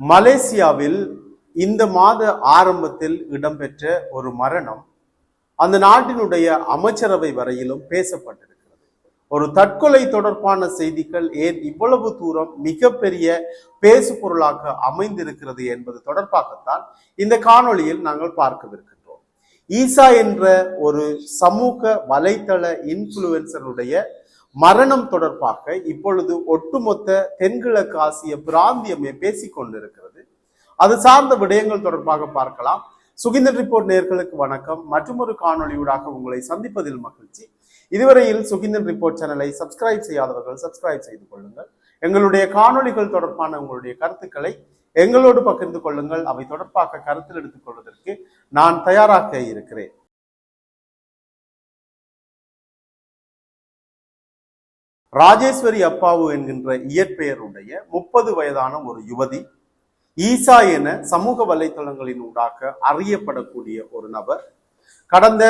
மலேசியாவில் இந்த மாத ஆரம்பத்தில் இடம்பெற்ற ஒரு மரணம் அந்த நாட்டினுடைய அமைச்சரவை வரையிலும் பேசப்பட்டிருக்கிறது. ஒரு தற்கொலை தொடர்பான செய்திகள் ஏன் இவ்வளவு தூரம் மிகப்பெரிய பேசு பொருளாக அமைந்திருக்கிறது என்பது தொடர்பாகத்தான் இந்த காணொளியில் நாங்கள் பார்க்கவிருக்கின்றோம். ஈசா என்ற ஒரு சமூக வலைத்தள இன்ஃபுளுசருடைய மரணம் தொடர்பாக இப்பொழுது ஒட்டுமொத்த தென்கிழக்கு ஆசிய பிராந்தியமே பேசிக் கொண்டிருக்கிறது. அது சார்ந்த விடயங்கள் தொடர்பாக பார்க்கலாம். சுகிந்தன் ரிப்போர்ட் நேர்களுக்கு வணக்கம். மற்றொரு காணொளியூடாக உங்களை சந்திப்பதில் மகிழ்ச்சி. இதுவரையில் சுகிந்தன் ரிப்போர்ட் சேனலை சப்ஸ்கிரைப் செய்யாதவர்கள் சப்ஸ்கிரைப் செய்து கொள்ளுங்கள். எங்களுடைய காணொளிகள் தொடர்பான உங்களுடைய கருத்துக்களை எங்களோடு பகிர்ந்து கொள்ளுங்கள். அவை தொடர்பாக கருத்தில் எடுத்துக் கொள்வதற்கு நான் தயாராக இருக்கிறேன். ராஜேஸ்வரி அப்பாவு என்கின்ற இயற்பெயருடைய முப்பது வயதான ஒரு யுவதி ஈசா என சமூக வலைத்தளங்களின் ஊடாக அறியப்படக்கூடிய ஒரு நபர். கடந்த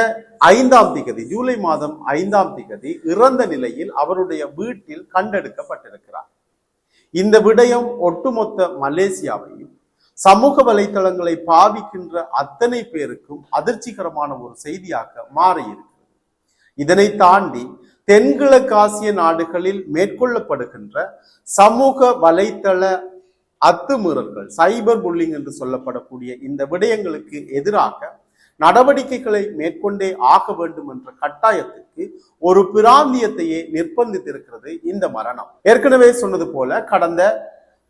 ஐந்தாம் திகதி ஜூலை மாதம் ஐந்தாம் திகதி இறந்த நிலையில் அவருடைய வீட்டில் கண்டெடுக்கப்பட்டிருக்கிறார். இந்த விடயம் ஒட்டுமொத்த மலேசியாவையும் சமூக வலைத்தளங்களை பாவிக்கின்ற அத்தனை பேருக்கும் அதிர்ச்சிகரமான ஒரு செய்தியாக மாறியிருக்கிறது. இதனை தாண்டி தென்கிழக்காசிய நாடுகளில் மேற்கொள்ளப்படுகின்ற சமூக வலைத்தள அத்துமீறல்கள் சைபர் புல்லிங் என்று சொல்லப்படக்கூடிய இந்த விடயங்களுக்கு எதிராக நடவடிக்கைகளை மேற்கொண்டே ஆக வேண்டும் என்ற கட்டாயத்திற்கு ஒரு பிராந்தியத்தையே நிர்பந்தித்திருக்கிறது இந்த மரணம். ஏற்கனவே சொன்னது போல கடந்த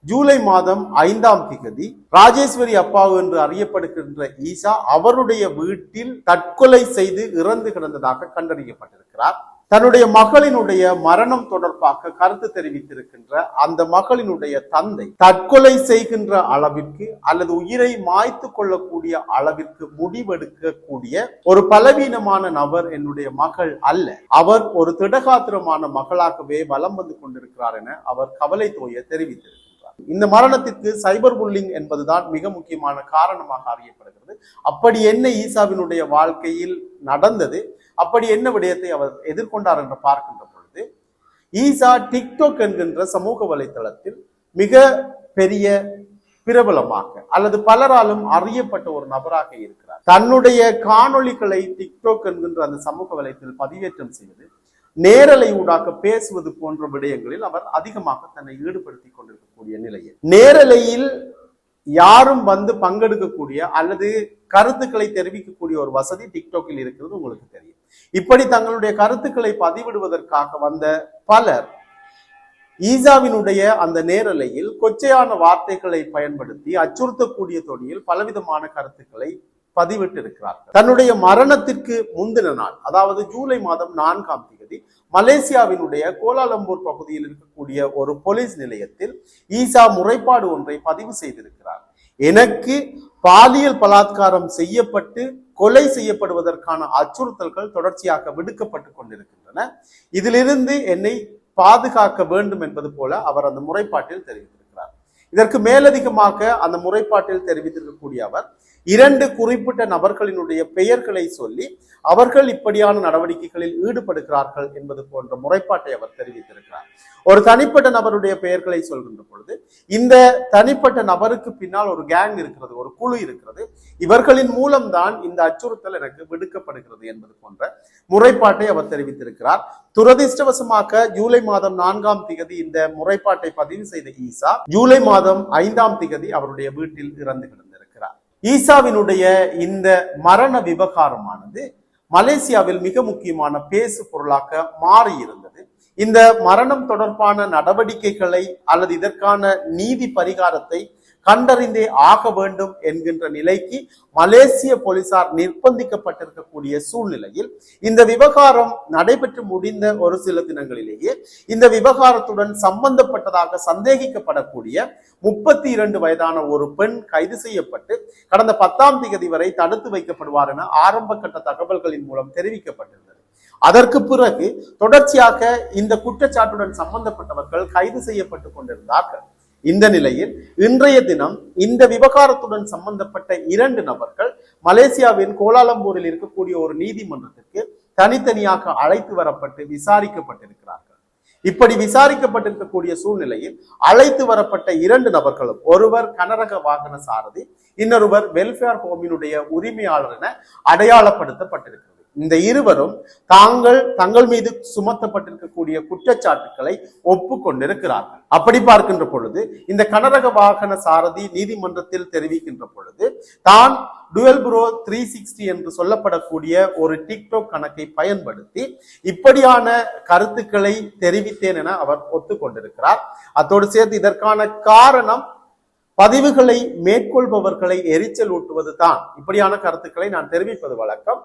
ஜூலை மாதம் ஐந்தாம் திகதி ராஜேஸ்வரி அப்பாவு என்று அறியப்படுகின்ற ஈசா அவருடைய வீட்டில் தற்கொலை செய்து இறந்து கிடந்ததாக கண்டறியப்பட்டிருக்கிறார். தன்னுடைய மகளினுடைய மரணம் தொடர்பாக கருத்து தெரிவித்திருக்கின்ற அந்த மகளினுடைய தந்தை தற்கொலை செய்கின்ற அளவிற்கு அல்லது உயிரை மாய்த்து கொள்ளக்கூடிய அளவிற்கு முடிவெடுக்கக்கூடிய ஒரு பலவீனமான நபர் என்னுடைய மகள் அல்ல. அவர் ஒரு திடகாத்திரமான மகளாகவே வலம் வந்து கொண்டிருக்கிறார் என அவர் கவலை தோய தெரிவித்திருக்கிறார் இந்த மரணத்திற்கு சைபர் புல்லிங் என்பதுதான் மிக முக்கியமான காரணமாக அறியப்படுகிறது. அப்படி என்ன ஈசாவினுடைய வாழ்க்கையில் நடந்தது. அப்படி என்ன விடயத்தை அவர் எதிர்கொண்டார் என்று பார்க்கின்ற பொழுது ஈசா டிக்டாக் என்கின்ற சமூக வலைத்தளத்தில் மிக பெரிய பிரபலமாக அல்லது பலராலும் அறியப்பட்ட ஒரு நபராக இருக்கிறார். தன்னுடைய காணொளிகளை டிக்டாக் என்கின்ற அந்த சமூக வலைத்தில் பதிவேற்றம் செய்வது நேரலை ஊடாக பேசுவது போன்ற விடயங்களில் அவர் அதிகமாக தன்னை ஈடுபடுத்திக் கொண்டிருக்கக்கூடிய நிலையில் நேரலையில் யாரும் வந்து பங்கெடுக்கக்கூடிய அல்லது கருத்துக்களை தெரிவிக்கக்கூடிய ஒரு வசதி டிக்டாக்கில் இருக்கிறது உங்களுக்கு தெரியும். இப்படி தங்களுடைய கருத்துக்களை பதிவிடுவதற்காக வந்த பலர் ஈசாவினுடைய அந்த நேரலையில் கொச்சையான வார்த்தைகளை பயன்படுத்தி அச்சுறுத்தக்கூடிய தொனியில் பலவிதமான கருத்துக்களை பதிவிட்டு இருக்கிறார் தன்னுடைய மரணத்திற்கு முந்தின நாள் அதாவது ஜூலை மாதம் நான்காம் தேதி மலேசியாவினுடைய கோலாலம்பூர் பகுதியில் இருக்கக்கூடிய ஒரு போலீஸ் நிலையத்தில் ஈசா முறைப்பாடு ஒன்றை பதிவு செய்திருக்கிறார். எனக்கு பாலியல் பலாத்காரம் செய்யப்பட்டு கொலை செய்யப்படுவதற்கான அச்சுறுத்தல்கள் தொடர்ச்சியாக விடுக்கப்பட்டு கொண்டிருக்கின்றன. இதிலிருந்து என்னை பாதுகாக்க வேண்டும் என்பது போல அவர் அந்த முறைப்பாட்டில் தெரிவித்திருக்கிறார். இதற்கு மேலதிகமாக அந்த முறைப்பாட்டில் தெரிவித்திருக்கக்கூடிய அவர் இரண்டு குறிப்பிட்ட நபர்களினுடைய பெயர்களை சொல்லி அவர்கள் இப்படியான நடவடிக்கைகளில் ஈடுபடுகிறார்கள் என்பது போன்ற முறைப்பாட்டை அவர் தெரிவித்திருக்கிறார். ஒரு தனிப்பட்ட நபருடைய பெயர்களை சொல்கின்ற பொழுது இந்த தனிப்பட்ட நபருக்கு பின்னால் ஒரு கேங் இருக்கிறது ஒரு குழு இருக்கிறது. இவர்களின் மூலம்தான் இந்த அச்சுறுத்தல் எனக்கு விடுக்கப்படுகிறது என்பது போன்ற முறைப்பாட்டை அவர் தெரிவித்திருக்கிறார். துரதிருஷ்டவசமாக ஜூலை மாதம் நான்காம் திகதி இந்த முறைப்பாட்டை பதிவு செய்த ஈசா ஜூலை மாதம் ஐந்தாம் திகதி அவருடைய வீட்டில் இறந்து ஈசாவினுடைய இந்த மரண விவகாரமானது மலேசியாவில் மிக முக்கியமான பேசு பொருளாக மாறி இருந்தது இந்த மரணம் தொடர்பான நடவடிக்கைகளை அல்லது இதற்கான நீதி பரிகாரத்தை கண்டறிந்தே ஆக வேண்டும் என்கின்ற நிலைக்கு மலேசிய போலீசார் நிர்பந்திக்கப்பட்டிருக்கக்கூடிய சூழ்நிலையில் இந்த விவகாரம் நடைபெற்று முடிந்த ஒரு சில தினங்களிலேயே இந்த விவகாரத்துடன் சம்பந்தப்பட்டதாக சந்தேகிக்கப்படக்கூடிய முப்பத்தி இரண்டு வயதான ஒரு பெண் கைது செய்யப்பட்டு கடந்த பத்தாம் தேதி வரை தடுத்து வைக்கப்படுவார் என ஆரம்ப கட்ட தகவல்களின் மூலம் தெரிவிக்கப்பட்டிருந்தது. அதற்கு பிறகு தொடர்ச்சியாக இந்த குற்றச்சாட்டுடன் சம்பந்தப்பட்டவர்கள் கைது செய்யப்பட்டு கொண்டிருந்தார்கள். இந்த நிலையில் இன்றைய தினம் இந்த விவகாரத்துடன் சம்பந்தப்பட்ட இரண்டு நபர்கள் மலேசியாவின் கோலாலம்பூரில் இருக்கக்கூடிய ஒரு நீதிமன்றத்திற்கு தனித்தனியாக அழைத்து வரப்பட்டு விசாரிக்கப்பட்டிருக்கிறார்கள். இப்படி விசாரிக்கப்பட்டிருக்கக்கூடிய சூழ்நிலையில் அழைத்து வரப்பட்ட இரண்டு நபர்களும் ஒருவர் கனரக வாகன சாரதி இன்னொருவர் வெல்ஃபேர் ஹோமினுடைய உரிமையாளர் என அடையாளப்படுத்தப்பட்டிருக்கிறது. இந்த இருவரும் தாங்கள் தங்கள் மீது சுமத்தப்பட்டிருக்கக்கூடிய குற்றச்சாட்டுக்களை ஒப்புக்கொண்டிருக்கிறார்கள். அப்படி பார்க்கின்ற பொழுது இந்த கனரக வாகன சாரதி நீதிமன்றத்தில் தெரிவிக்கின்ற பொழுது தான் டுவெல் ப்ரோ த்ரீ சிக்ஸ்டி என்று சொல்லப்படக்கூடிய ஒரு டிக்டாக் கணக்கை பயன்படுத்தி இப்படியான கருத்துக்களை தெரிவித்தேன் என அவர் ஒத்துக்கொண்டிருக்கிறார். அத்தோடு சேர்த்து இதற்கான காரணம் பதிவுகளை மேற்கொள்பவர்களை எரிச்சல் ஊட்டுவது தான். இப்படியான கருத்துக்களை நான் தெரிவிப்பது வழக்கம்.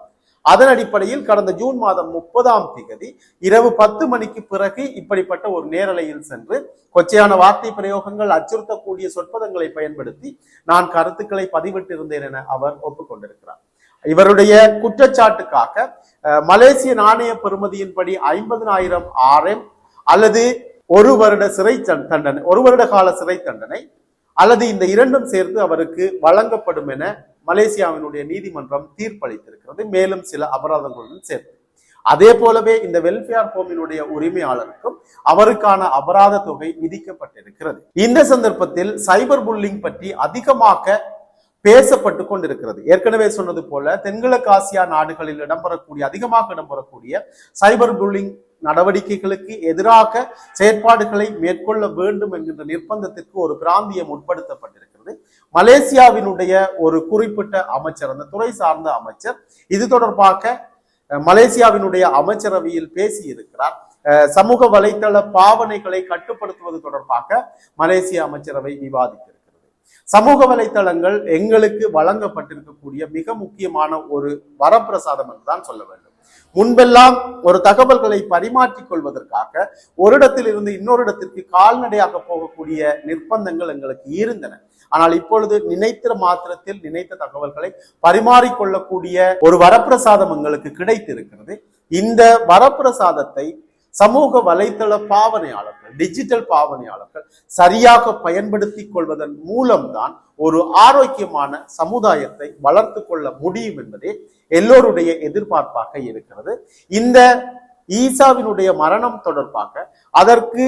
அதன் அடிப்படையில் கடந்த ஜூன் மாதம் முப்பதாம் தேதி இரவு பத்து மணிக்கு பிறகு இப்படிப்பட்ட ஒரு நேரலையில் சென்று கொச்சையான வார்த்தை பிரயோகங்கள் அச்சுறுத்தக்கூடிய சொற்பதங்களை பயன்படுத்தி நான் கருத்துக்களை பதிவிட்டிருந்தேன் என அவர் ஒப்புக்கொண்டிருக்கிறார். இவருடைய குற்றச்சாட்டுக்காக அஹ், மலேசிய நாணய பெறுமதியின்படி ஐம்பதனாயிரம் ஆர்எம் அல்லது ஒரு வருட சிறை தண்டனை ஒரு வருட கால சிறை தண்டனை அல்லது இந்த இரண்டும் சேர்ந்து அவருக்கு வழங்கப்படும் என மலேசியாவினுடைய நீதிமன்றம் தீர்ப்பளித்திருக்கிறது. மேலும் சில அபராதங்களுடன் சேர்த்து அதே போலவே இந்த வெல்ஃபேர் ஹோமினுடைய உரிமையாளருக்கும் அவருக்கான அபராத தொகை விதிக்கப்பட்டிருக்கிறது. இந்த சந்தர்ப்பத்தில் சைபர் புல்லிங் பற்றி அதிகமாக பேசப்பட்டு கொண்டிருக்கிறது. ஏற்கனவே சொன்னது போல தென்கிழக்கு ஆசியா நாடுகளில் இடம்பெறக்கூடிய அதிகமாக இடம்பெறக்கூடிய சைபர் புல்லிங் நடவடிக்கைகளுக்கு எதிராக செயற்பாடுகளை மேற்கொள்ள வேண்டும் என்கின்ற நிர்பந்தத்திற்கு ஒரு பிராந்தியம் உட்படுத்தப்பட்டிருக்கிறது. மலேசியாவினுடைய ஒரு குறிப்பிட்ட அமைச்சர் அந்த துறை சார்ந்த அமைச்சர் இது தொடர்பாக மலேசியாவினுடைய அமைச்சரவையில் பேசியிருக்கிறார். இருக்கிறார் சமூக வலைத்தள பாவனைகளை கட்டுப்படுத்துவது தொடர்பாக மலேசிய அமைச்சரவை விவாதித்திருக்கிறது. சமூக வலைத்தளங்கள் எங்களுக்கு வழங்கப்பட்டிருக்கக்கூடிய மிக முக்கியமான ஒரு வரப்பிரசாதம் என்றுதான் சொல்ல வேண்டும். முன்பெல்லாம் ஒரு தகவல்களை பரிமாற்றிக் கொள்வதற்காக ஒரு இடத்தில் இருந்து இன்னொரு இடத்திற்கு கால்நடையாக போகக்கூடிய நிர்பந்தங்கள் எங்களுக்கு இருந்தன. ஆனால் இப்பொழுது நினைத்த மாத்திரத்தில் நினைத்த தகவல்களை பரிமாறிக்கொள்ளக்கூடிய ஒரு வரப்பிரசாதம் எங்களுக்கு கிடைத்திருக்கிறது. இந்த வரப்பிரசாதத்தை சமூக வலைத்தள பாவனையாளர்கள் டிஜிட்டல் பாவனையாளர்கள் சரியாக பயன்படுத்திக் கொள்வதன் மூலம்தான் ஒரு ஆரோக்கியமான சமுதாயத்தை வளர்த்து கொள்ள முடியும் என்பதே எல்லோருடைய எதிர்பார்ப்பாக இருக்கிறது. இந்த ஈசாவினுடைய மரணம் தொடர்பாக அதற்கு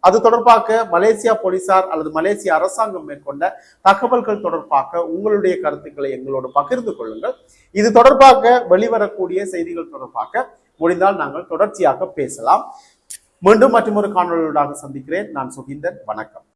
அது தொடர்பாக மலேசியா போலீசார் அல்லது மலேசிய அரசாங்கம் மேற்கொண்ட தகவல்கள் தொடர்பாக உங்களுடைய கருத்துக்களை எங்களோடு பகிர்ந்து கொள்ளுங்கள். இது தொடர்பாக வெளிவரக்கூடிய செய்திகள் தொடர்பாக முடிந்தால் நாங்கள் தொடர்ச்சியாக பேசலாம். மீண்டும் மற்றொரு காணொலியோடாக சந்திக்கிறேன். நான் சுகிந்தன். வணக்கம்.